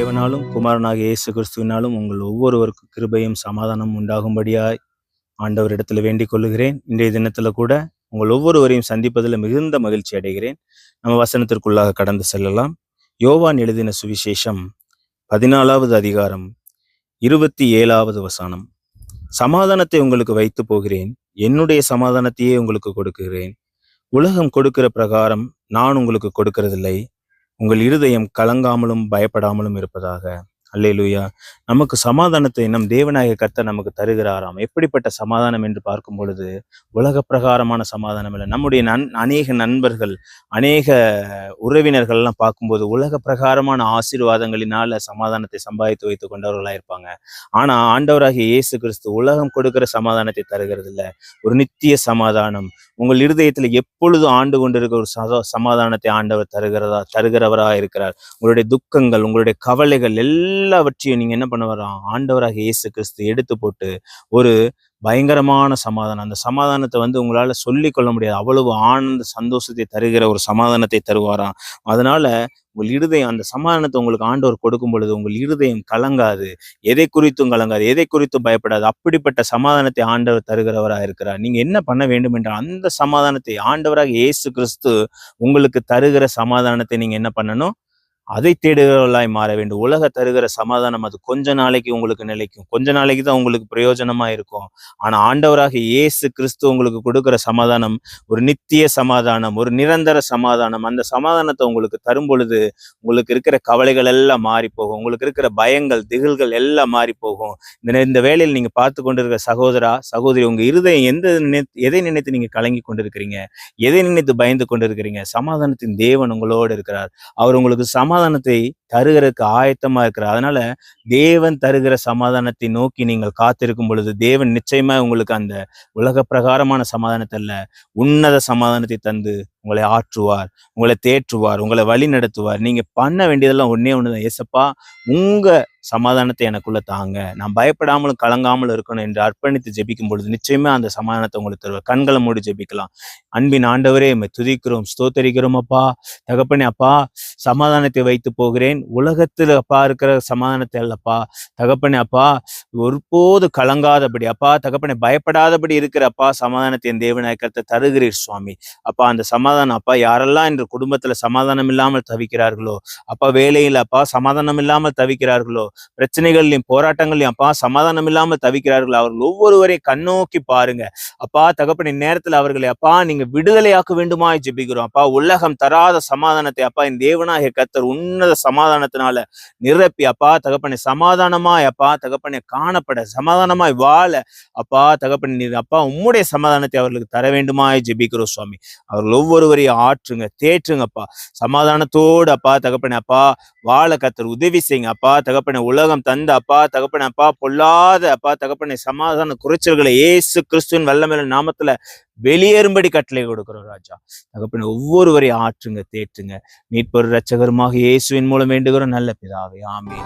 தேவனாலும் குமாரனாக இயேசு கிறிஸ்துவினாலும் உங்கள் ஒவ்வொருவருக்கும் கிருபையும் சமாதானம் உண்டாகும்படியாய் ஆண்டவரிடத்தில் வேண்டிக் கொள்ளுகிறேன். இன்றைய தினத்தில் கூட உங்கள் ஒவ்வொருவரையும் சந்திப்பதில் மிகுந்த மகிழ்ச்சி அடைகிறேன். நம்ம வசனத்திற்குள்ளாக கடந்து செல்லலாம். யோவான் எழுதின சுவிசேஷம் பதினாலாவது அதிகாரம் இருபத்தி ஏழாவது வசனம். சமாதானத்தை உங்களுக்கு வைத்து போகிறேன். என்னுடைய சமாதானத்தையே உங்களுக்கு கொடுக்கிறேன். உலகம் கொடுக்கிற பிரகாரம் நான் உங்களுக்கு கொடுக்கறதில்லை. உங்கள் இருதயம் கலங்காமலும் பயப்படாமலும் இருப்பதாக அல்லேலூயா. நமக்கு சமாதானத்தை நம் தேவநாயக கர்த்தர் நமக்கு தருகிறாராம். எப்படிப்பட்ட சமாதானம் என்று பார்க்கும் பொழுது உலக பிரகாரமான சமாதானம் இல்லை. நம்முடைய நன் அநேக நண்பர்கள் அநேக உறவினர்கள் எல்லாம் பார்க்கும்போது உலக பிரகாரமான ஆசீர்வாதங்களினால சமாதானத்தை சம்பாதித்து வைத்து கொண்டவர்களாக இருப்பாங்க. ஆனால் ஆண்டவராகிய இயேசு கிறிஸ்து உலகம் கொடுக்கிற சமாதானத்தை தருகிறது இல்லை ஒரு நித்திய சமாதானம். உங்கள் இருதயத்தில் எப்பொழுதும் ஆண்டு கொண்டிருக்கிற ஒரு சதா- சமாதானத்தை ஆண்டவர் தருகிறதா தருகிறவராக இருக்கிறார். உங்களுடைய துக்கங்கள் உங்களுடைய கவலைகள் எல்லாம் எல்லாவற்றையும் நீங்க என்ன பண்ண வரோம் ஆண்டவராக இயேசு கிறிஸ்து எடுத்து போட்டு ஒரு பயங்கரமான சமாதானம். அந்த சமாதானத்தை வந்து உங்களால சொல்லி கொள்ள முடியாது. அவ்வளவு ஆனந்த சந்தோஷத்தை தருகிற ஒரு சமாதானத்தை தருவாராம் அதனால உங்கள் இருதயம் அந்த சமாதானத்தை உங்களுக்கு ஆண்டவர் கொடுக்கும் பொழுது உங்கள் இருதயம் கலங்காது. எதை குறித்தும் கலங்காது. எதை குறித்தும் பயப்படாது. அப்படிப்பட்ட சமாதானத்தை ஆண்டவர் தருகிறவராக இருக்கிறார். நீங்க என்ன பண்ண வேண்டும் என்றால் அந்த சமாதானத்தை ஆண்டவராக இயேசு கிறிஸ்து உங்களுக்கு தருகிற சமாதானத்தை நீங்க என்ன பண்ணணும்? அதை தேடுகிறவர்களாய் மாற வேண்டும். உலக தருகிற சமாதானம் அது கொஞ்ச நாளைக்கு உங்களுக்கு நிலைக்கும். கொஞ்ச நாளைக்கு தான் உங்களுக்கு பிரயோஜனமா இருக்கும். ஆனா ஆண்டவராக இயேசு கிறிஸ்து உங்களுக்கு கொடுக்கிற சமாதானம் ஒரு நித்திய சமாதானம் ஒரு நிரந்தர சமாதானம் அந்த சமாதானத்தை உங்களுக்கு தரும் பொழுது உங்களுக்கு இருக்கிற கவலைகள் எல்லாம் மாறி போகும் உங்களுக்கு இருக்கிற பயங்கள் திகில்கள் எல்லாம் மாறி போகும் இந்த இந்த வேலையில் நீங்க பார்த்து கொண்டிருக்கிற சகோதரா சகோதரி உங்க இருதயம் எந்த எதை நினைத்து நீங்க கலங்கி கொண்டிருக்கிறீங்க? எதை நினைத்து பயந்து கொண்டிருக்கிறீங்க? சமாதானத்தின் தேவன் உங்களோடு இருக்கிறார். அவர் உங்களுக்கு சமாதானத்தை தருகிறதுக்கு ஆயத்தமா இருக்கிறார். அதனால தேவன் தருகிற சமாதானத்தை நோக்கி நீங்கள் காத்திருக்கும் பொழுது தேவன் நிச்சயமா உங்களுக்கு அந்த உலக பிரகாரமான சமாதானத்தை அல்ல உன்னத சமாதானத்தை தந்து உங்களை ஆற்றுவார் உங்களை தேற்றுவார் உங்களை வழி நடத்துவார் நீங்க பண்ண வேண்டியதெல்லாம் ஒண்ணே ஒண்ணுதான். ஏசப்பா உங்க சமாதானத்தை எனக்குள்ள தாங்க. நான் பயப்படாமலும் கலங்காமலும் இருக்கணும் என்று அர்ப்பணித்து ஜெபிக்கும் பொழுது நிச்சயமே அந்த சமாதானத்தை உங்களுக்கு தருவார் கண்களை மூடி ஜெபிக்கலாம். அன்பின் ஆண்டவரே உம்மை துதிக்கிறோம் ஸ்தோத்தரிக்கிறோம் அப்பா. தகப்பனே அப்பா சமாதானத்தை வைத்து போகிறேன். உலகத்துல அப்பா இருக்கிற சமாதானத்தை அல்லப்பா. தகப்பனே அப்பா ஒருபோது கலங்காதபடி அப்பா தகப்பனே பயப்படாதபடி இருக்கிற அப்பா சமாதானத்தை என் தேவநாயக்கத்தை தருகிறீர் சுவாமி. அப்பா அந்த சமாதானம் அப்பா யாரெல்லாம் இன்று குடும்பத்துல சமாதானம் இல்லாமல் தவிக்கிறார்களோ அப்பா வேலையில் அப்பா சமாதானம் இல்லாமல் தவிக்கிறார்களோ பிரச்சனைகள்லையும் போராட்டங்கள்லையும் அப்பா சமாதானம் இல்லாமல் தவிக்கிறார்கள். அவர்கள் ஒவ்வொருவரையும் கண்ணோக்கி பாருங்க. அப்பா தகப்பன நேரத்துல அவர்களை அப்பா நீங்க விடுதலையாக்க வேண்டுமா ஜெபிக்கிறோம். அப்பா உலகம் தராத சமாதானத்தை அப்பா என் தேவனாகிய கத்தர் உன்னத சமாதானத்தினால நிரப்பி அப்பா தகப்பனை சமாதானமாய் அப்பா தகப்பனை காணப்பட சமாதானமாய் வாழ அப்பா தகப்பன் நீர் அப்பா உம்முடைய சமாதானத்தை அவர்களுக்கு தர வேண்டுமாய் ஜெபிக்கிறோம் சுவாமி. அவர்கள் ஒவ்வொருவரையும் ஆற்றுங்க தேற்றுங்கப்பா சமாதானத்தோடு அப்பா தகப்பனை அப்பா வாழ கத்தர் உதவி செய்யுங்க. அப்பா தகப்பனை உலகம் தந்த அப்பா தகப்பனே அப்பா பொல்லாத அப்பா தகப்பனை சமாதான குறைச்சல்களை இயேசு கிறிஸ்துவின் வல்லமையில நாமத்துல வெளியேறும்படி கட்டளை கொடுக்கிறோம் ராஜா. தகப்பனை ஒவ்வொருவரையும் ஆற்றுங்க தேற்றுங்க. மீட்பொரு ரட்சகருமாக இயேசுவின் மூலம் வேண்டுகிறோம். நல்ல பிதாவே ஆமே